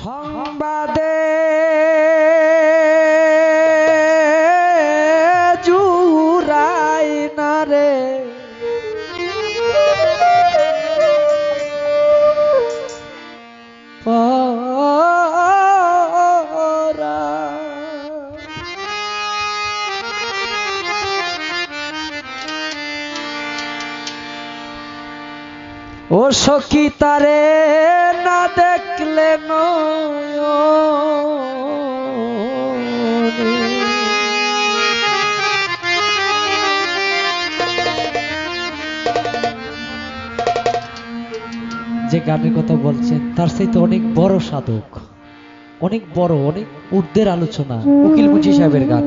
সংবাদে জুরাই না রে ও সখী তারে না দেখলে যে গানের কথা বলছেন, তার সাথে অনেক বড় সাধক, অনেক বড়, অনেক ঊর্ধ্বের আলোচনা, উকিল মুন্সি সাহেবের গান।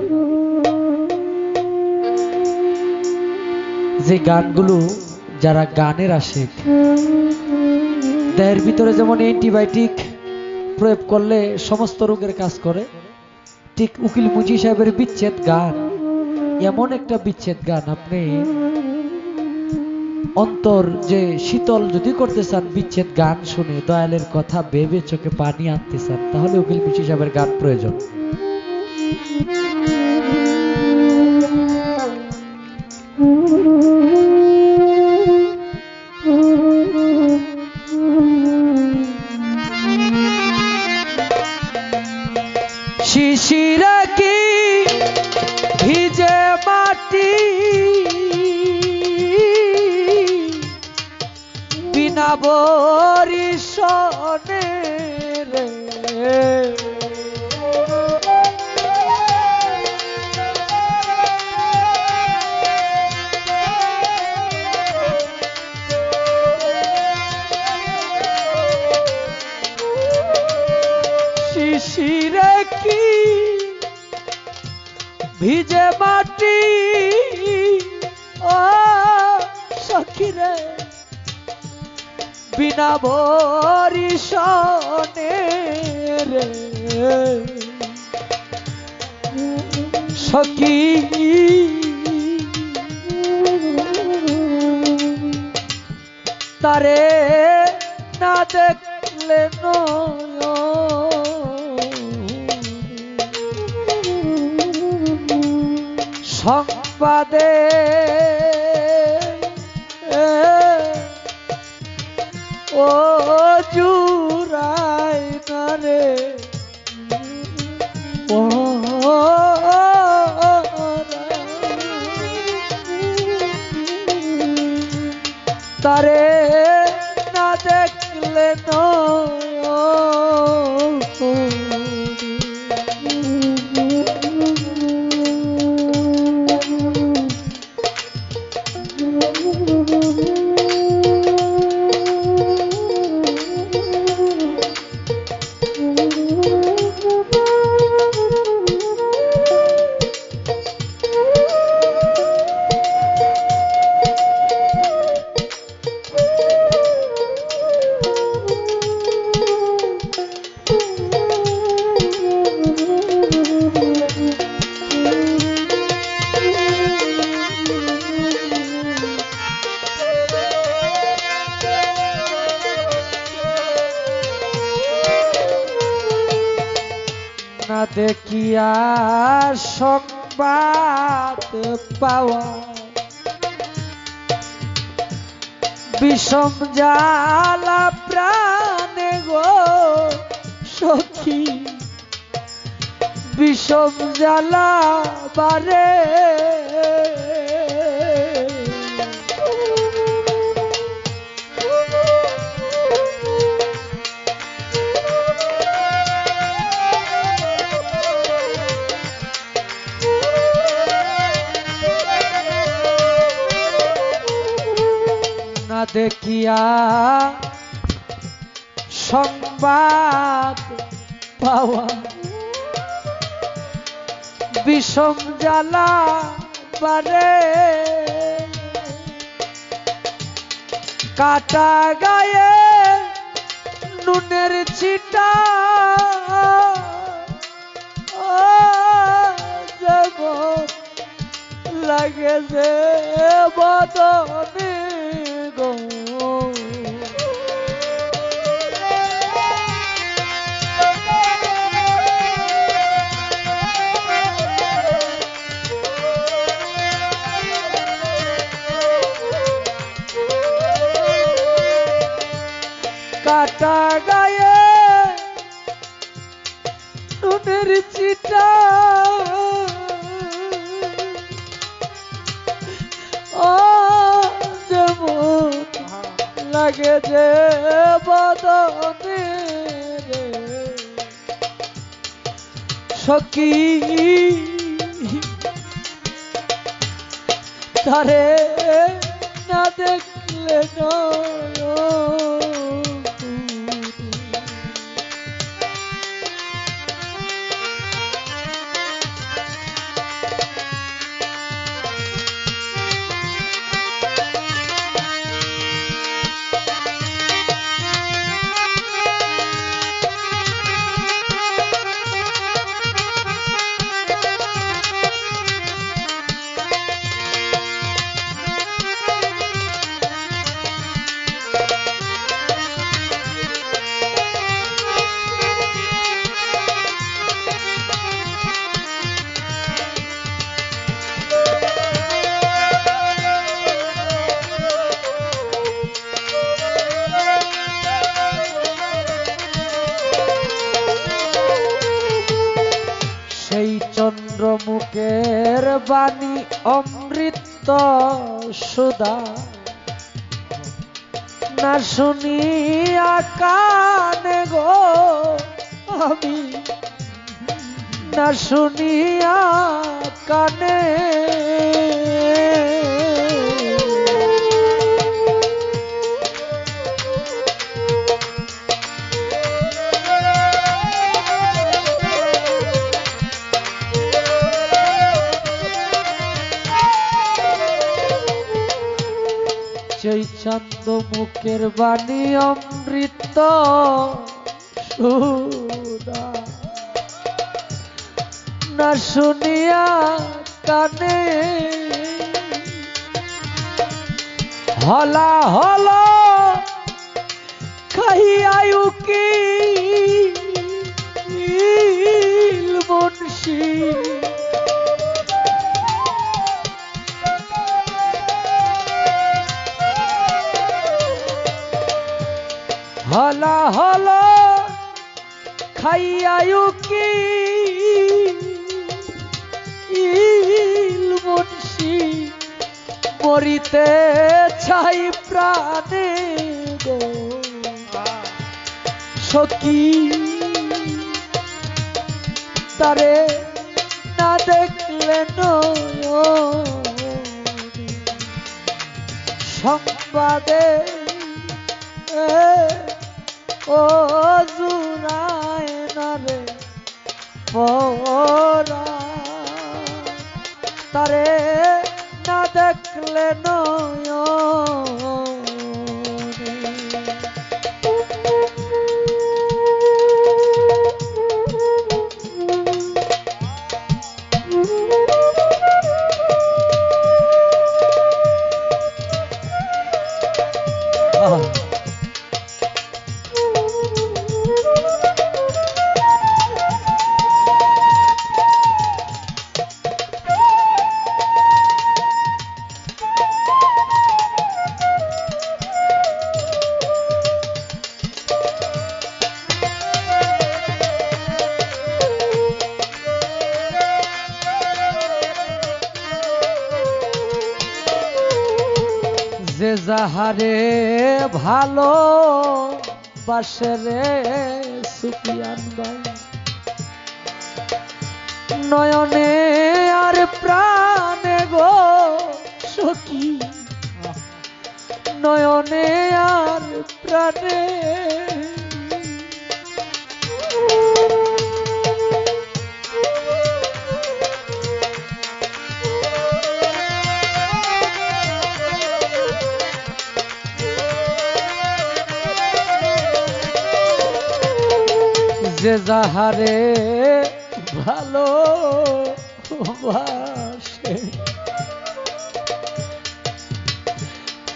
যে গানগুলো যারা গানের আশেক দেহের ভিতরে যেমন অ্যান্টিবায়োটিক প্রয়োগ করলে সমস্ত রোগের কাজ করে, ঠিক উকিল মুজি সাহেবের বিচ্ছেদ গান, এমন একটা বিচ্ছেদ গান আপনি অন্তর যে শীতল যদি করতে চান বিচ্ছেদ গান শুনে, দয়ালের কথা ভেবে চোখে পানি আনতে চান, তাহলে উকিল মুজি সাহেবের গান প্রয়োজন। শিশিরা কি ভিজে মাটি? বিনা বরিশনে বরিশনে রে। তারে না দেখলে সংবাদে ও জুরাই দেখিয়া সংবাদ পাওয়া। বিষম জালা প্রাণে গো সখী। বিষম জালা বারে দেখিয়া সংবাদ পাওয়া। বিষম জ্বালা পারে কাটা গায়ে নুনের চিটা লাগে যে বদনে। যে বদনে সখী তারে না দেখলে নয়। বাণী অমৃত সুদা। না শুনিয়া কানে গো আমি না শুনিয়া কানে মুখের বাণী অমৃত সুদা না শুনিয়া কানে হলা হলা খাইয়ায়ু কি মুন্সী হলা হলা খাইয়ায়ু কি ইল মরিতে ছাই প্রাণে গো। সখী তারে না দেখলে সংবাদে ও জুরায় না রে পরা তারে না দেখলে নয়নে। যে যাহারে ভালো বাসে রে সুপিয়ান নয়নে আর প্রাণে গো সখী। নয়নে আর প্রাণে যাহারে ভালো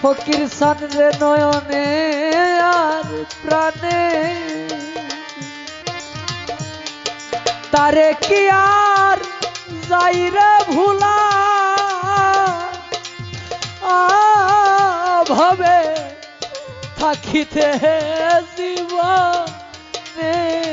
ফকির সান রে নয়নে আর প্রাণে। তারে কি আর যাইরে ভুলা? আ ভবে থাকিতে জীবনে।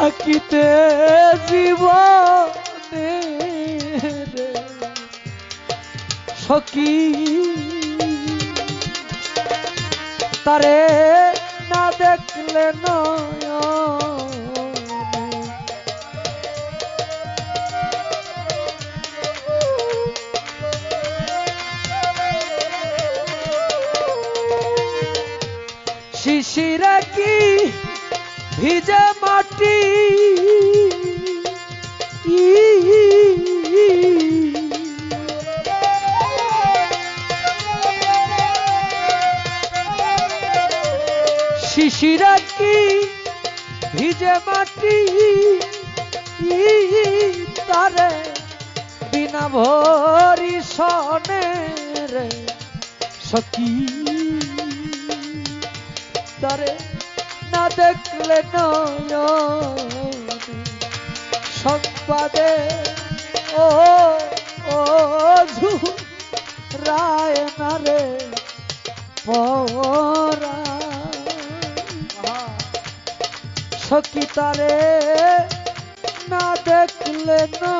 তাকিতে জীবনে সখী তারে না দেখলে নয়নে। শিশিরে কি ভিজে ভিজে মাটি তারে বিনা ভরি সনে রে সখী। তারে না দেখলে নয় সংবাদে ও ও ঝু তারে না দেখলে না